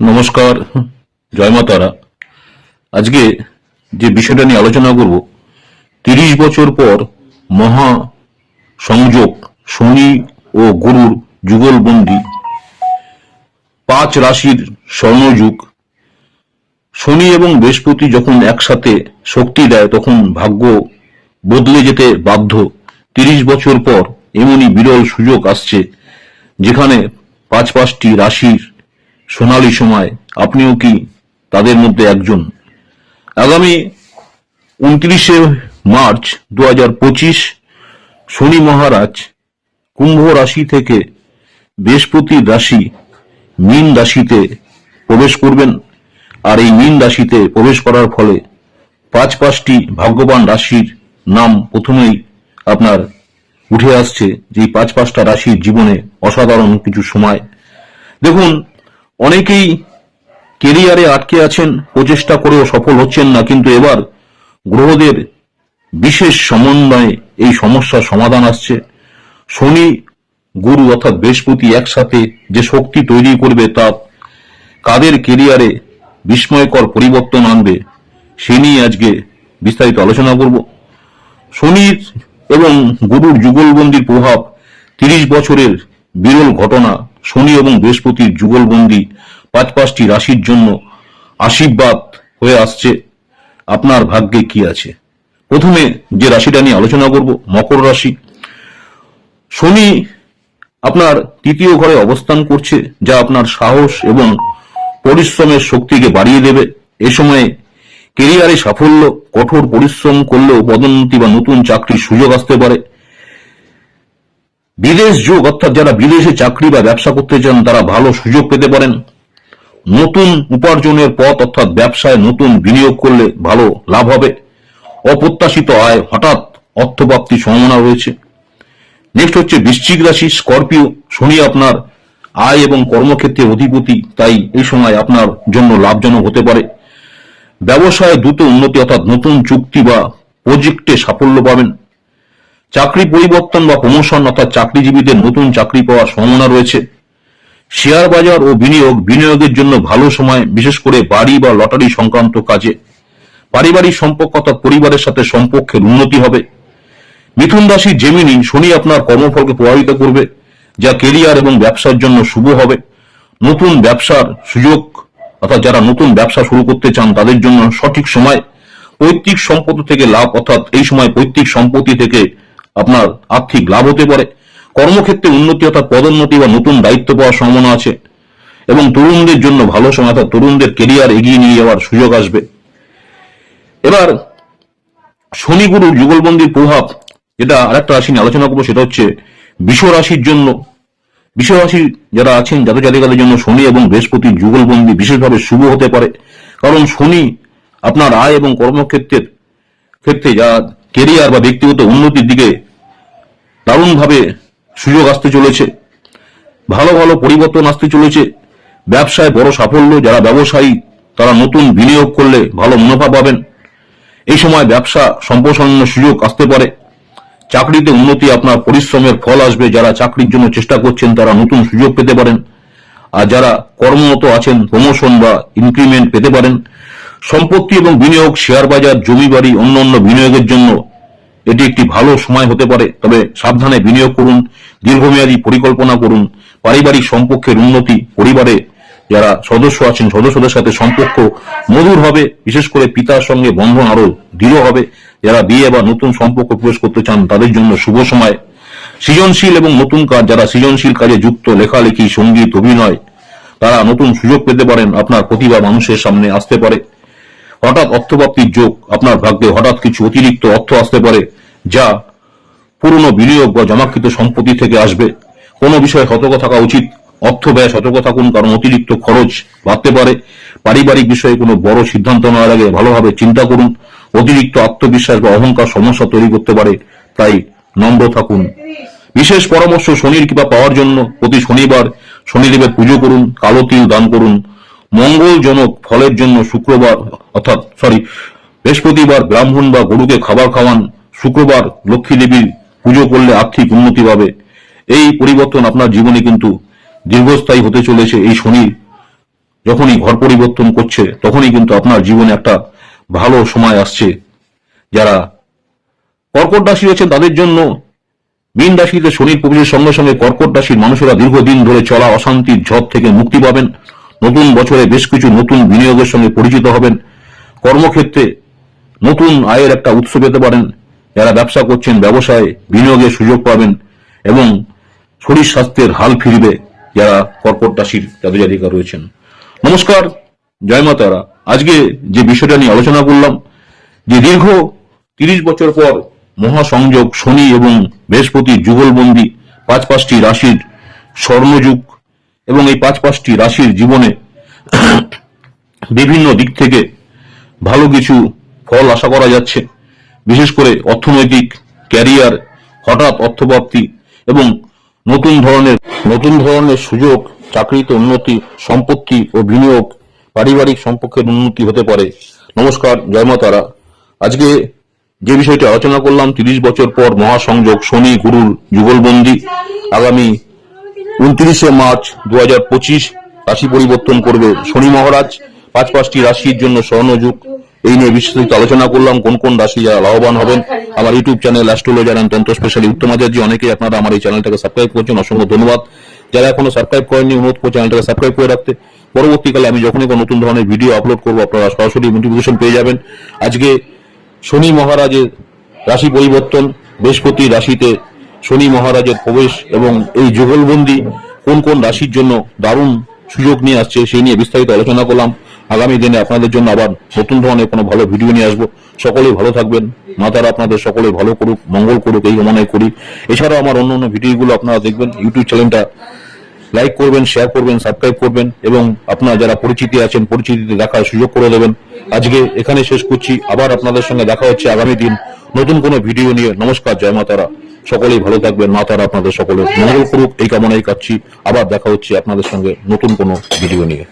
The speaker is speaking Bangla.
নমস্কার, জয় মা তারা। আজকে যে বিষয়টা নিয়ে আলোচনা করব, তিরিশ বছর পর মহা সংযোগ শনি ও গুরুর যুগলবন্দি পাঁচ রাশির স্বর্ণযুগ। শনি এবং বৃহস্পতি যখন একসাথে শক্তি দেয়, তখন ভাগ্য বদলে যেতে বাধ্য। তিরিশ বছর পর এমনই বিরল সুযোগ আসছে, যেখানে পাঁচ পাঁচটি রাশির সোনালী সময়, আপনিও কি তাদের মধ্যে একজন? আগামী উনত্রিশে মার্চ দু পঁচিশ শনি মহারাজ কুম্ভ রাশি থেকে বৃহস্পতি রাশি মীন রাশিতে প্রবেশ করবেন। আর এই মীন রাশিতে প্রবেশ করার ফলে পাঁচ পাঁচটি ভাগ্যবান রাশির নাম প্রথমেই আপনার উঠে আসছে। যে পাঁচ পাঁচটা রাশির জীবনে অসাধারণ কিছু সময়। দেখুন অনেকেই কেরিয়ারে আটকে আছেন, প্রচেষ্টা করেও সফল হচ্ছেন না, কিন্তু এবার গ্রহদের বিশেষ সমন্বয়ে এই সমস্যার সমাধান আসছে। শনি, গুরু অর্থাৎ বৃহস্পতি একসাথে যে শক্তি তৈরি করবে তা কাদের কেরিয়ারে বিস্ময়কর পরিবর্তন আনবে, সে নিয়ে আজকে বিস্তারিত আলোচনা করব। শনির এবং গুরুর যুগলবন্দির প্রভাব তিরিশ বছরের বিরল ঘটনা শনি এবং বৃহস্পতির যুগলবন্দি পাঁচ পাঁচটি রাশির জন্য আশীর্বাদ হয়ে আসছে। আপনার ভাগ্যে কি আছে? প্রথমে যে রাশিটা নিয়ে আলোচনা করব, মকর রাশি। শনি আপনার তৃতীয় ঘরে অবস্থান করছে, যা আপনার সাহস এবং পরিশ্রমের শক্তিকে বাড়িয়ে দেবে। এ সময়ে কেরিয়ারে সাফল্য, কঠোর পরিশ্রম করলেও পদোন্নতি বা নতুন চাকরির সুযোগ আসতে পারে। বিদেশ যোগ, অর্থাৎ যারা বিদেশে চাকরি বা ব্যবসা করতে চান, তারা ভালো সুযোগ পেতে পারেন। নতুন উপার্জনের পথ, অর্থাৎ ব্যবসায় নতুন বিনিয়োগ করলে ভালো লাভ হবে। অপ্রত্যাশিত আয়, হঠাৎ অর্থপ্রাপ্তির সম্ভাবনা রয়েছে। নেক্সট হচ্ছে বৃশ্চিক রাশি, স্করপিও, শনি আপনার আয় এবং কর্মক্ষেত্রে অধিপতি, তাই এই সময় আপনার জন্য লাভজনক হতে পারে। ব্যবসায় দ্রুত উন্নতি, অর্থাৎ নতুন চুক্তি বা প্রজেক্টে সাফল্য পাবেন। চাকরি পরিবর্তন বা প্রমোশন অর্থাৎ চাকরিজীবীদের নতুন চাকরি পাওয়ার সম্ভাবনা রয়েছে। শেয়ার বাজার ও বিনিয়োগ বিনিয়োগের জন্য ভালো সময়, বিশেষ করে বাড়ি বা লটারি সংক্রান্ত কাজে। পারিবারিক সম্পর্ক অর্থাৎ পরিবারের সাথে সম্পর্কের উন্নতি হবে। মিথুন রাশি জেমিনি শনি আপনার কর্মফলকে প্রভাবিত করবে, যা কেরিয়ার এবং ব্যবসার জন্য শুভ হবে। নতুন ব্যবসার সুযোগ অর্থাৎ যারা নতুন ব্যবসা শুরু করতে চান, তাদের জন্য সঠিক সময়, পৈতৃক সম্পত্তি থেকে লাভ অর্থাৎ এই সময় পৈতৃক সম্পত্তি থেকে আপনার আর্থিক লাভ হতে পারে। কর্মক্ষেত্রে উন্নতি অর্থাৎ পদোন্নতি বা নতুন দায়িত্ব পাওয়ার সম্ভাবনা আছে এবং তরুণদের জন্য ভালো সময় অর্থাৎ তরুণদের কেরিয়ার এগিয়ে নিয়ে যাওয়ার সুযোগ আসবে। এবার শনি গুরু যুগলবন্দির প্রভাব, যেটা আরেকটা রাশি নিয়ে আলোচনা করব, সেটা হচ্ছে বিষ রাশির জন্য। রাশি যারা আছেন জাতক জাতিকাদের জন্য শনি এবং বৃহস্পতি যুগলবন্দি বিশেষভাবে শুভ হতে পারে। কারণ শনি আপনার আয় এবং কর্মক্ষেত্রের ক্ষেত্রে যা কেরিয়ার বা ব্যক্তিগত উন্নতির দিকে দারুণভাবে সুযোগ আসতে চলেছে, ভালো ভালো পরিবর্তন আসতে চলেছে, ব্যবসায় বড় সাফল্য, যারা ব্যবসায়ী, তারা নতুন বিনিয়োগ করলে ভালো মুনাফা পাবেন। এই সময় ব্যবসা সম্প্রসারণের সুযোগ আসতে পারে। চাকরিতে উন্নতি আপনার পরিশ্রমের ফল আসবে। যারা চাকরির জন্য চেষ্টা করছেন, তারা নতুন সুযোগ পেতে পারেন। আর যারা কর্মরত আছেন প্রমোশন বা ইনক্রিমেন্ট পেতে পারেন। সম্পত্তি এবং বিনিয়োগ, শেয়ার বাজার, জমি বাড়ি, অন্য অন্য বিনিয়োগের জন্য এটি একটি ভালো সময় হতে পারে। তবে সাবধানে বিনিয়োগ করুন, দীর্ঘমেয়াদী পরিকল্পনা করুন, পারিবারিক সম্পর্কের উন্নতি, পরিবারে যারা সদস্য আছেন, সদস্যদের সাথে সম্পর্ক মধুর হবে। বিশেষ করে পিতার সঙ্গে বন্ধন আরও দৃঢ় হবে। যারা বিয়ে বা নতুন সম্পর্ক প্রবেশ করতে চান, তাদের জন্য শুভ সময়। সৃজনশীল এবং নতুন কাজ, যারা সৃজনশীল কাজে যুক্ত, লেখালেখি, সংগীত, অভিনয়, তারা নতুন সুযোগ পেতে পারেন। আপনার প্রতিভা মানুষের সামনে আসতে পারে। হঠাৎ অর্থপ্রাপ্তির যোগ, আপনার ভাগ্যে হঠাৎ কিছু অতিরিক্ত অর্থ আসতে পারে, যা পুরনো বিনিয়োগ বা জমাকৃত সম্পত্তি থেকে আসবে। কোনো বিষয়ে সতর্ক থাকা উচিত। অর্থ ব্যয় সতর্ক থাকুন, কারণ অতিরিক্ত খরচ বাড়তে পারে। পারিবারিক বিষয়ে কোনো বড় সিদ্ধান্ত নেওয়ার আগে ভালোভাবে চিন্তা করুন। অতিরিক্ত আত্মবিশ্বাস বা অহংকার সমস্যা তৈরি করতে পারে, তাই নম্র থাকুন। বিশেষ পরামর্শ শনির কৃপা পাওয়ার জন্য প্রতি শনিবার শনিদেবের পুজো করুন, কালো তিল দান করুন। মঙ্গলজনক ফলের জন্য শুক্রবার অর্থাৎ সরি বৃহস্পতিবার ব্রাহ্মণ বা গরুকে খাবার খাওয়ান, শুক্রবার লক্ষ্মী দেবীর পুজো করলে আর্থিক উন্নতি পাবে। এই পরিবর্তন আপনার জীবনে কিন্তু দীর্ঘস্থায়ী হতে চলেছে এই শনি যখনই ঘর পরিবর্তন করছে, তখনই কিন্তু আপনার জীবনে একটা ভালো সময় আসছে। যারা কর্কট রাশি রয়েছেন, তাদের জন্য মীন রাশিতে শনির প্রবেশের সঙ্গে সঙ্গে কর্কট রাশির মানুষেরা দীর্ঘদিন ধরে চলা অশান্তির ঝড় থেকে মুক্তি পাবেন। নতুন বছরে বেশ কিছু নতুন বিনিয়োগের সঙ্গে পরিচিত হবেন। কর্মক্ষেত্রে নতুন আয়ের একটা উৎস পেতে পারেন। যারা ব্যবসা করছেন, ব্যবসায় বিনিয়োগের সুযোগ পাবেন এবং শরীর স্বাস্থ্যের হাল ফিরবে যারা কর্কট রাশির জাতক রয়েছেন। নমস্কার, জয় মা আজকে যে বিষয়টা নিয়ে আলোচনা করলাম, যে দীর্ঘ তিরিশ বছর পর মহাসংযোগ, শনি এবং বৃহস্পতির যুগলবন্দি পাঁচ পাঁচটি রাশির স্বর্ণযুগ এবং এই পাঁচ পাঁচটি রাশির জীবনে বিভিন্ন দিক থেকে ভালো কিছু ফল আশা করা যাচ্ছে। বিশেষ করে অর্থনৈতিক, ক্যারিয়ার, হঠাৎ অর্থপ্রাপ্তি এবং নতুন ধরনের নতুন ধরনের সুযোগ, চাকরিতে উন্নতি, সম্পত্তি ও বিনিয়োগ, পারিবারিক সম্পর্কের উন্নতি হতে পারে। নমস্কার, জয় মা তারা। আজকে যে বিষয়টি আলোচনা করলাম, তিরিশ বছর পর মহাসংযোগ, শনি, গুরুর যুগলবন্দি। আগামী উনত্রিশে মার্চ দু হাজার পঁচিশ, রাশি পরিবর্তন করবে শনি মহারাজ। পাঁচ পাঁচটি রাশির জন্য স্বর্ণযুগ। এই নিয়ে বিস্তারিত আলোচনা করলাম, কোন কোন রাশি যারা লাভবান হবেন। আমার YouTube channel astrologer and Tantra specially Uttam Acharya অনেকেই আপনারা আমার এই চ্যানেলটাকে সাবস্ক্রাইব করছেন, অসংখ্য ধন্যবাদ। যারা এখনও সাবস্ক্রাইব করেননি, অনুরোধ করে চ্যানেলটাকে সাবস্ক্রাইব করে রাখতে। পরবর্তীকালে আমি যখনই কোনো নতুন ধরনের ভিডিও আপলোড করব, আপনারা সরাসরি নোটিফিকেশন পেয়ে যাবেন। আজকে শনি মহারাজের রাশি পরিবর্তন, বৃহস্পতি রাশিতে শনি মহারাজের প্রবেশ এবং এই যুগলবন্দি কোন কোন রাশির জন্য দারুণ সুযোগ নিয়ে আসছে, সেই নিয়ে বিস্তারিত আলোচনা করলাম। আগামী দিনে আপনাদের জন্য আবার নতুন ধরনের কোনো ভালো ভিডিও নিয়ে আসব। সকলেই ভালো থাকবেন। মাতারা আপনাদের সকলে ভালো করুক, মঙ্গল করুক, এই কামনাই করি। এছাড়াও আমার অন্য অন্য ভিডিওগুলো আপনারা দেখবেন। ইউটিউব চ্যানেলটা লাইক করবেন শেয়ার করবেন সাবস্ক্রাইব করবেন এবং আপনারা যারা পরিচিতি আছেন, পরিচিতিতে দেখার সুযোগ করে দেবেন। আজকে এখানে শেষ করছি। আবার আপনাদের সঙ্গে দেখা হচ্ছে আগামী দিন নতুন কোনো ভিডিও নিয়ে। নমস্কার, জয় মাতারা সকলেই ভালো থাকবেন। মাতারা আপনাদের সকলে মঙ্গল করুক, এই কামনাই কাচ্ছি আবার দেখা হচ্ছে আপনাদের সঙ্গে নতুন কোনো ভিডিও নিয়ে।